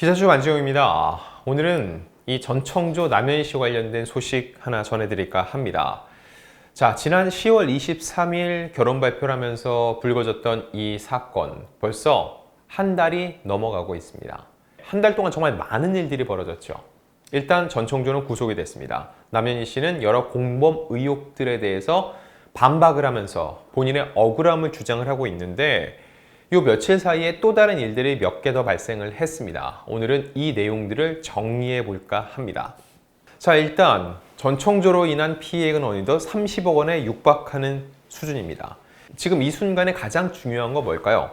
기자주 안지용입니다. 오늘은 이 전청조 남현희 씨 관련된 소식 하나 전해드릴까 합니다. 자, 지난 10월 23일 결혼 발표를 하면서 불거졌던 이 사건 벌써 한 달이 넘어가고 있습니다. 한 달 동안 정말 많은 일들이 벌어졌죠. 일단 전청조는 구속이 됐습니다. 남현희 씨는 여러 공범 의혹들에 대해서 반박을 하면서 본인의 억울함을 주장을 하고 있는데 요 며칠 사이에 또 다른 일들이 몇 개 더 발생을 했습니다. 오늘은 이 내용들을 정리해 볼까 합니다. 자, 일단 전청조로 인한 피해액은 어느덧 30억 원에 육박하는 수준입니다. 지금 이 순간에 가장 중요한 건 뭘까요?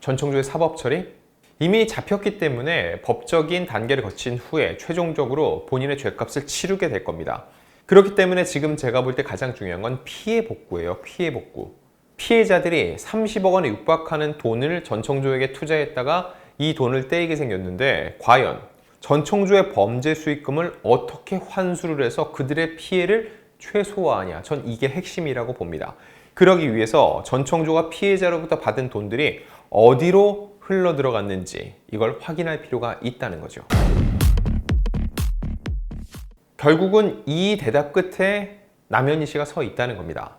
전청조의 사법 처리? 이미 잡혔기 때문에 법적인 단계를 거친 후에 최종적으로 본인의 죄값을 치르게 될 겁니다. 그렇기 때문에 지금 제가 볼 때 가장 중요한 건 피해 복구예요. 피해 복구. 피해자들이 30억 원에 육박하는 돈을 전청조에게 투자했다가 이 돈을 떼이게 생겼는데 과연 전청조의 범죄 수익금을 어떻게 환수를 해서 그들의 피해를 최소화하냐. 전 이게 핵심이라고 봅니다. 그러기 위해서 전청조가 피해자로부터 받은 돈들이 어디로 흘러 들어갔는지 이걸 확인할 필요가 있다는 거죠. 결국은 이 대답 끝에 남현희 씨가 서 있다는 겁니다.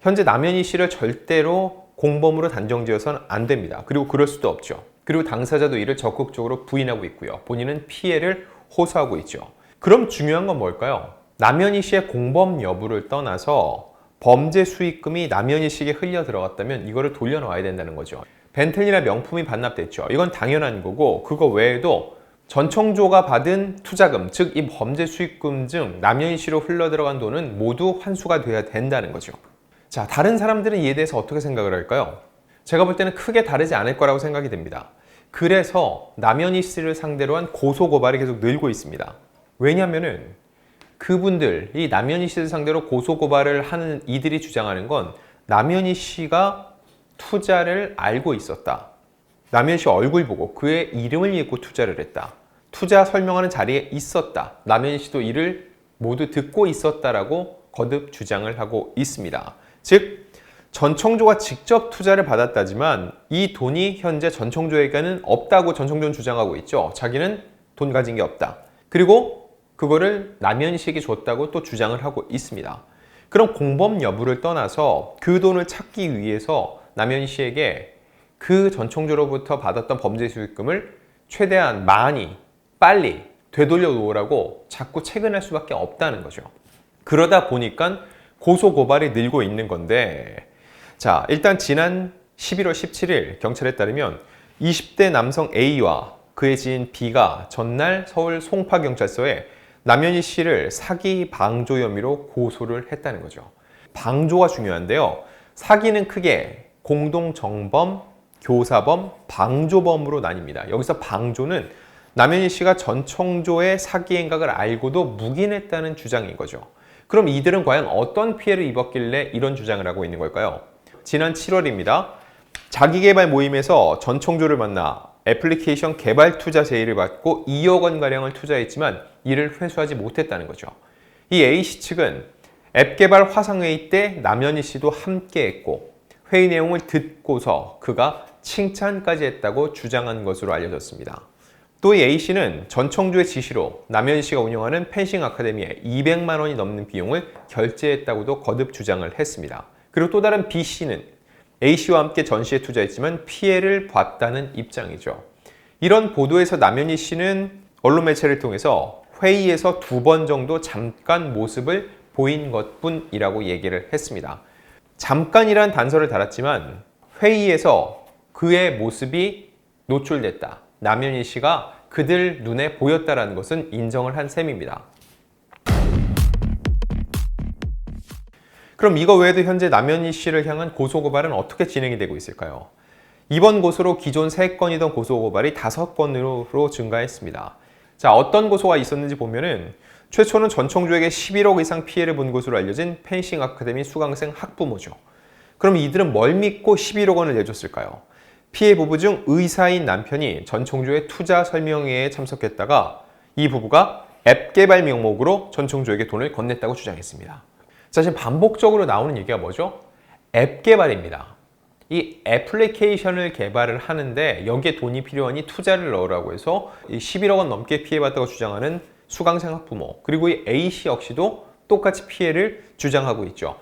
현재 남현희 씨를 절대로 공범으로 단정지어서는 안 됩니다. 그리고 그럴 수도 없죠. 그리고 당사자도 이를 적극적으로 부인하고 있고요. 본인은 피해를 호소하고 있죠. 그럼 중요한 건 뭘까요? 남현희 씨의 공범 여부를 떠나서 범죄 수익금이 남현희 씨에게 흘려 들어갔다면 이거를 돌려놔야 된다는 거죠. 벤틀리나 명품이 반납됐죠. 이건 당연한 거고 그거 외에도 전청조가 받은 투자금, 즉 이 범죄 수익금 중 남현희 씨로 흘러 들어간 돈은 모두 환수가 돼야 된다는 거죠. 자, 다른 사람들은 이에 대해서 어떻게 생각을 할까요? 제가 볼 때는 크게 다르지 않을 거라고 생각이 됩니다. 그래서 남현희 씨를 상대로 한 고소 고발이 계속 늘고 있습니다. 왜냐하면은 그분들, 이 남현희 씨를 상대로 고소 고발을 하는 이들이 주장하는 건 남현희 씨가 투자를 알고 있었다. 남현희 씨 얼굴 보고 그의 이름을 읽고 투자를 했다. 투자 설명하는 자리에 있었다. 남현희 씨도 이를 모두 듣고 있었다라고 거듭 주장을 하고 있습니다. 즉 전청조가 직접 투자를 받았다지만 이 돈이 현재 전청조에게는 없다고 전청조는 주장하고 있죠. 자기는 돈 가진 게 없다. 그리고 그거를 씨에게 줬다고 또 주장을 하고 있습니다. 그럼 공범 여부를 떠나서 그 돈을 찾기 위해서 남현희 씨에게 그 전청조로부터 받았던 범죄 수익금을 최대한 많이 빨리 되돌려 놓으라고 자꾸 채근할 수밖에 없다는 거죠. 그러다 보니까 고소 고발이 늘고 있는 건데 자, 일단 지난 11월 17일 경찰에 따르면 20대 남성 A와 그의 지인 B가 전날 서울 송파경찰서에 남현희 씨를 사기 방조 혐의로 고소를 했다는 거죠. 방조가 중요한데요. 사기는 크게 공동정범, 교사범, 방조범으로 나뉩니다. 여기서 방조는 남현희 씨가 전청조의 사기 행각을 알고도 묵인했다는 주장인 거죠. 그럼 이들은 과연 어떤 피해를 입었길래 이런 주장을 하고 있는 걸까요? 지난 7월입니다. 자기개발 모임에서 전청조를 만나 애플리케이션 개발 투자 제의를 받고 2억 원가량을 투자했지만 이를 회수하지 못했다는 거죠. 이 A씨 측은 앱 개발 화상회의 때 남현희 씨도 함께 했고 회의 내용을 듣고서 그가 칭찬까지 했다고 주장한 것으로 알려졌습니다. 또 이 A씨는 전청조의 지시로 남현희 씨가 운영하는 펜싱 아카데미에 200만 원이 넘는 비용을 결제했다고도 거듭 주장을 했습니다. 그리고 또 다른 B씨는 A씨와 함께 전시에 투자했지만 피해를 봤다는 입장이죠. 이런 보도에서 남현희 씨는 언론 매체를 통해서 회의에서 두 번 정도 잠깐 모습을 보인 것 뿐이라고 얘기를 했습니다. 잠깐이란 단서를 달았지만 회의에서 그의 모습이 노출됐다. 남현희 씨가 그들 눈에 보였다라는 것은 인정을 한 셈입니다. 그럼 이거 외에도 현재 남현희 씨를 향한 고소고발은 어떻게 진행이 되고 있을까요? 이번 고소로 기존 3건이던 고소고발이 5건으로 증가했습니다. 자, 어떤 고소가 있었는지 보면은 최초는 전청조에게 11억 이상 피해를 본 것으로 알려진 펜싱 아카데미 수강생 학부모죠. 그럼 이들은 뭘 믿고 11억 원을 내줬을까요? 피해 부부 중 의사인 남편이 전청조의 투자 설명회에 참석했다가 이 부부가 앱 개발 명목으로 전청조에게 돈을 건넸다고 주장했습니다. 자, 지금 반복적으로 나오는 얘기가 뭐죠? 앱 개발입니다. 이 애플리케이션을 개발을 하는데 여기에 돈이 필요하니 투자를 넣으라고 해서 이 11억 원 넘게 피해봤다고 주장하는 수강생 학부모 그리고 이 A씨 역시도 똑같이 피해를 주장하고 있죠.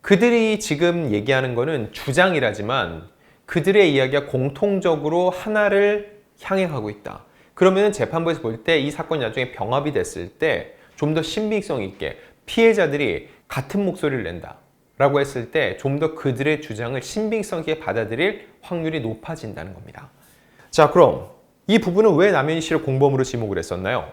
그들이 지금 얘기하는 거는 주장이라지만 그들의 이야기가 공통적으로 하나를 향해 가고 있다. 그러면 재판부에서 볼 때 이 사건이 나중에 병합이 됐을 때 좀 더 신빙성 있게 피해자들이 같은 목소리를 낸다. 라고 했을 때 좀 더 그들의 주장을 신빙성 있게 받아들일 확률이 높아진다는 겁니다. 자, 그럼 이 부분은 왜 남현희 씨를 공범으로 지목을 했었나요?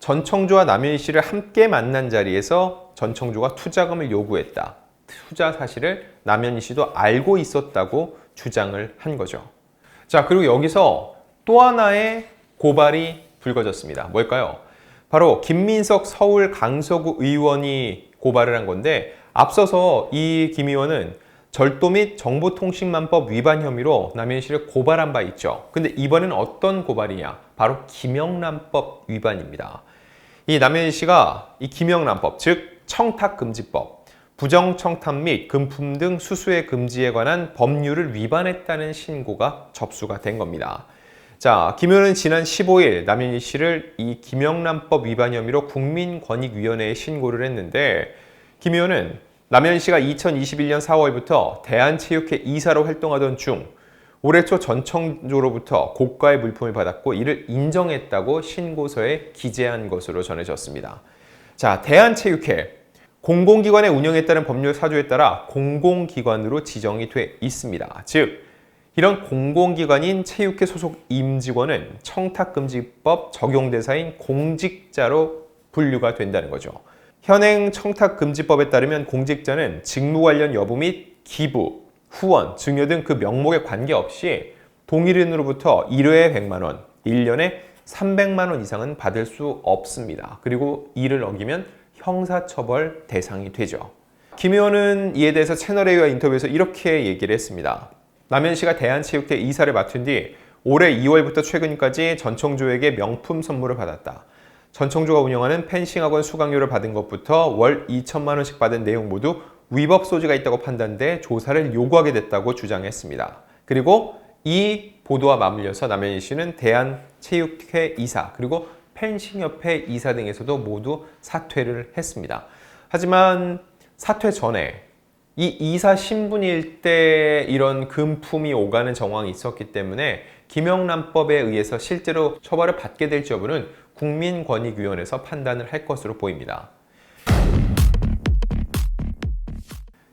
전청조와 남현희 씨를 함께 만난 자리에서 전청조가 투자금을 요구했다. 투자 사실을 남현희 씨도 알고 있었다고 주장을 한 거죠. 자, 그리고 여기서 또 하나의 고발이 불거졌습니다. 뭘까요? 바로 김민석 서울 강서구 의원이 고발을 한 건데 앞서서 이 김 의원은 절도 및 정보통신망법 위반 혐의로 남현 씨를 고발한 바 있죠. 근데 이번엔 어떤 고발이냐? 바로 김영란법 위반입니다. 이 남현 씨가 이 김영란법, 즉 청탁금지법, 부정청탁 및 금품 등 수수의 금지에 관한 법률을 위반했다는 신고가 접수가 된 겁니다. 자, 김 의원은 지난 15일 남현희 씨를 이 김영란법 위반 혐의로 국민권익위원회에 신고를 했는데 김 의원은 남현 씨가 2021년 4월부터 대한체육회 이사로 활동하던 중 올해 초 전청조로부터 고가의 물품을 받았고 이를 인정했다고 신고서에 기재한 것으로 전해졌습니다. 자, 대한체육회 공공기관의 운영에 따른 법률 사조에 따라 공공기관으로 지정이 돼 있습니다. 즉 이런 공공기관인 체육회 소속 임직원은 청탁금지법 적용 대사인 공직자로 분류가 된다는 거죠. 현행 청탁금지법에 따르면 공직자는 직무 관련 여부 및 기부, 후원, 증여 등 그 명목에 관계없이 동일인으로부터 1회에 100만 원, 1년에 300만 원 이상은 받을 수 없습니다. 그리고 이를 어기면 형사처벌 대상이 되죠. 김 의원은 이에 대해서 채널A와 인터뷰에서 이렇게 얘기를 했습니다. 남현 씨가 대한체육회 이사를 맡은 뒤 올해 2월부터 최근까지 전청조에게 명품 선물을 받았다. 전청조가 운영하는 펜싱학원 수강료를 받은 것부터 월 2천만 원씩 받은 내용 모두 위법 소지가 있다고 판단돼 조사를 요구하게 됐다고 주장했습니다. 그리고 이 보도와 맞물려서 남현희 씨는 대한체육회 이사 그리고 펜싱협회 이사 등에서도 모두 사퇴를 했습니다. 하지만 사퇴 전에 이 이사 신분일 때 이런 금품이 오가는 정황이 있었기 때문에 김영란법에 의해서 실제로 처벌을 받게 될지 여부는 국민권익위원회에서 판단을 할 것으로 보입니다.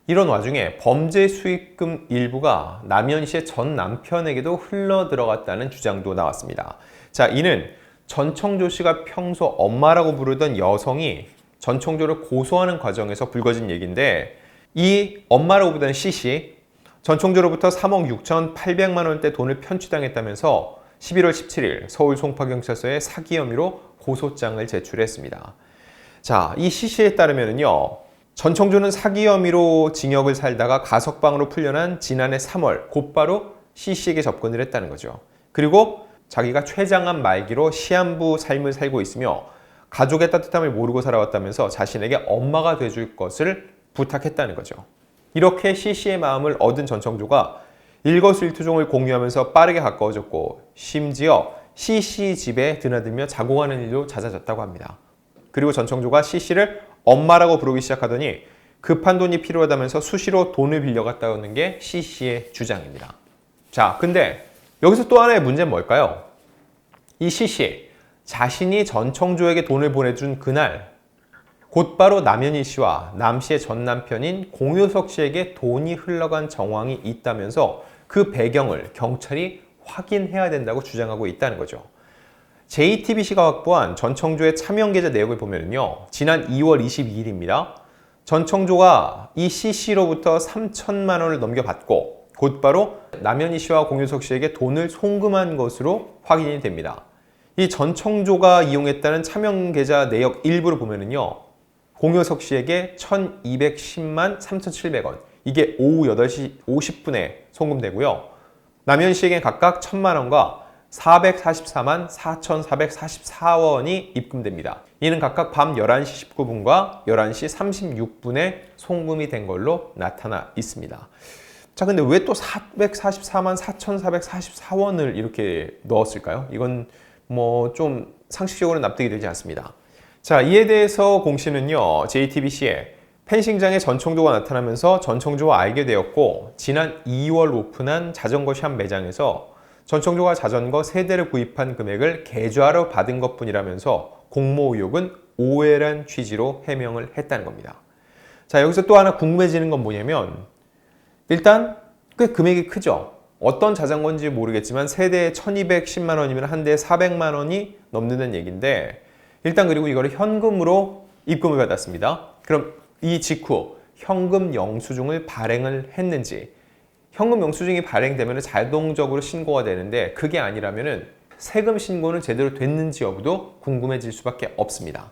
이런 와중에 범죄 수익금 일부가 남현 씨의 전 남편에게도 흘러 들어갔다는 주장도 나왔습니다. 자, 이는 전청조 씨가 평소 엄마라고 부르던 여성이 전청조를 고소하는 과정에서 불거진 얘기인데 이 엄마라고 부르던 C씨 전청조로부터 3억 6천8백만 원대 돈을 편취당했다면서 11월 17일 서울 송파경찰서에 사기 혐의로 고소장을 제출했습니다. 자, 이 C씨에 따르면요. 전청조는 사기 혐의로 징역을 살다가 가석방으로 풀려난 지난해 3월 곧바로 C씨에게 접근을 했다는 거죠. 그리고 자기가 췌장암 말기로 시한부 삶을 살고 있으며 가족의 따뜻함을 모르고 살아왔다면서 자신에게 엄마가 돼줄 것을 부탁했다는 거죠. 이렇게 CC의 마음을 얻은 전청조가 일거수일투종을 공유하면서 빠르게 가까워졌고 심지어 CC 집에 드나들며 자공하는 일도 잦아졌다고 합니다. 그리고 전청조가 CC를 엄마라고 부르기 시작하더니 급한 돈이 필요하다면서 수시로 돈을 빌려갔다는 게 CC의 주장입니다. 자, 근데 여기서 또 하나의 문제는 뭘까요? 이 CC, 자신이 전청조에게 돈을 보내준 그날 곧바로 남현희 씨와 남 씨의 전 남편인 공효석 씨에게 돈이 흘러간 정황이 있다면서 그 배경을 경찰이 확인해야 된다고 주장하고 있다는 거죠. JTBC가 확보한 전청조의 차명 계좌 내역을 보면요. 지난 2월 22일입니다. 전청조가 이 CC로부터 3천만 원을 넘겨받고 곧바로 남현희 씨와 공효석 씨에게 돈을 송금한 것으로 확인이 됩니다. 이 전청조가 이용했다는 차명 계좌 내역 일부를 보면은요. 공효석 씨에게 1210만 3,700원. 이게 오후 8시 50분에 송금되고요. 남현 씨에게 각각 1000만 원과 444만 4,444원이 입금됩니다. 이는 각각 밤 11시 19분과 11시 36분에 송금이 된 걸로 나타나 있습니다. 자, 근데 왜 또 444만 4,444원을 이렇게 넣었을까요? 이건 뭐 좀 상식적으로 납득이 되지 않습니다. 자, 이에 대해서 공 씨는요, JTBC에 펜싱장에 전청조가 나타나면서 전청조가 알게 되었고, 지난 2월 오픈한 자전거 샵 매장에서 전청조가 자전거 3대를 구입한 금액을 계좌로 받은 것 뿐이라면서 공모 의혹은 오해란 취지로 해명을 했다는 겁니다. 자, 여기서 또 하나 궁금해지는 건 뭐냐면, 일단 꽤 금액이 크죠. 어떤 자전거인지 모르겠지만 세 대에 1210만 원이면 한 대에 400만 원이 넘는 얘기인데 일단 그리고 이거를 현금으로 입금을 받았습니다. 그럼 이 직후 현금 영수증을 발행을 했는지 현금 영수증이 발행되면 자동적으로 신고가 되는데 그게 아니라면은 세금 신고는 제대로 됐는지 여부도 궁금해질 수밖에 없습니다.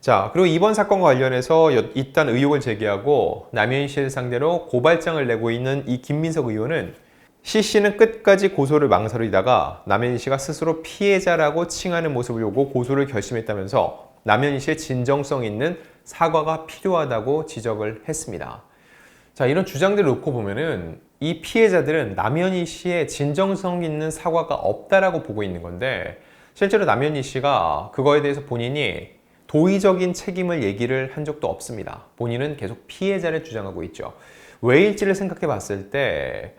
자, 그리고 이번 사건과 관련해서 여- 일단 의혹을 제기하고 남현희 씨를 상대로 고발장을 내고 있는 이 김민석 의원은 C 씨는 끝까지 고소를 망설이다가 남현희 씨가 스스로 피해자라고 칭하는 모습을 보고 고소를 결심했다면서 남현희 씨의 진정성 있는 사과가 필요하다고 지적을 했습니다. 자, 이런 주장들을 놓고 보면은 이 피해자들은 남현희 씨의 진정성 있는 사과가 없다라고 보고 있는 건데 실제로 남현희 씨가 그거에 대해서 본인이 도의적인 책임을 얘기를 한 적도 없습니다. 본인은 계속 피해자를 주장하고 있죠. 왜일지를 생각해 봤을 때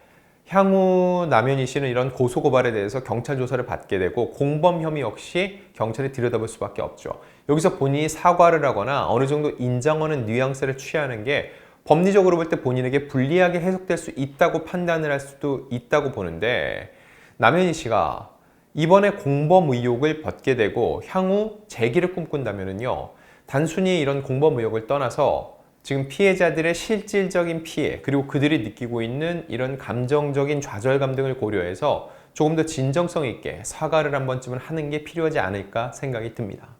향후 남현희 씨는 이런 고소고발에 대해서 경찰 조사를 받게 되고 공범 혐의 역시 경찰이 들여다볼 수밖에 없죠. 여기서 본인이 사과를 하거나 어느 정도 인정하는 뉘앙스를 취하는 게 법리적으로 볼 때 본인에게 불리하게 해석될 수 있다고 판단을 할 수도 있다고 보는데 남현희 씨가 이번에 공범 의혹을 벗게 되고 향후 재기를 꿈꾼다면은요 단순히 이런 공범 의혹을 떠나서 지금 피해자들의 실질적인 피해 그리고 그들이 느끼고 있는 이런 감정적인 좌절감 등을 고려해서 조금 더 진정성 있게 사과를 한 번쯤은 하는 게 필요하지 않을까 생각이 듭니다.